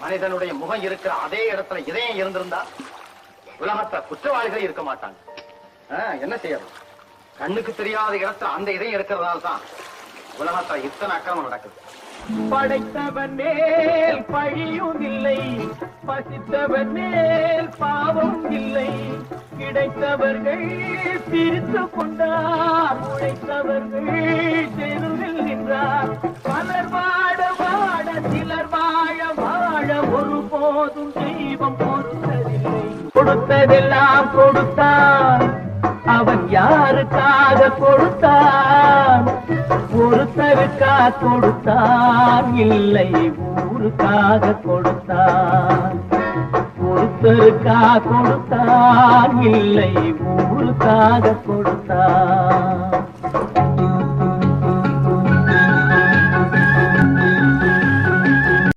மனிதனுடைய முகம் இருக்கிற அதே இடத்துல இதயம் இருந்திருந்தா உலகத்துல குற்றவாளிகளே இருக்க மாட்டாங்க. என்ன செய்யறது? கண்ணுக்கு தெரியாத இடத்துல அந்த இதயம் இருக்கிறதால தான் உலகத்துல இத்தனை அக்கிரமம் நடக்குது. படைத்தவன் மேல் பழியும் இல்லை பசித்தவன் மேல் பாவம் இல்லை. கிடைத்தவர்கள் பிரித்து கொண்டார் உழைத்தவர்கள் போதும் தெய்வம் பொறுத்ததில்லை கொடுத்ததெல்லாம் கொடுத்தான். அவன் யாருக்காக கொடுத்தான்? ஒருத்தருக்கா கொடுத்தான். இல்லை ஊருக்காக கொடுத்தான். ஒருத்தருக்கா கொடுத்தான். இல்லை ஊருக்காக கொடுத்தான்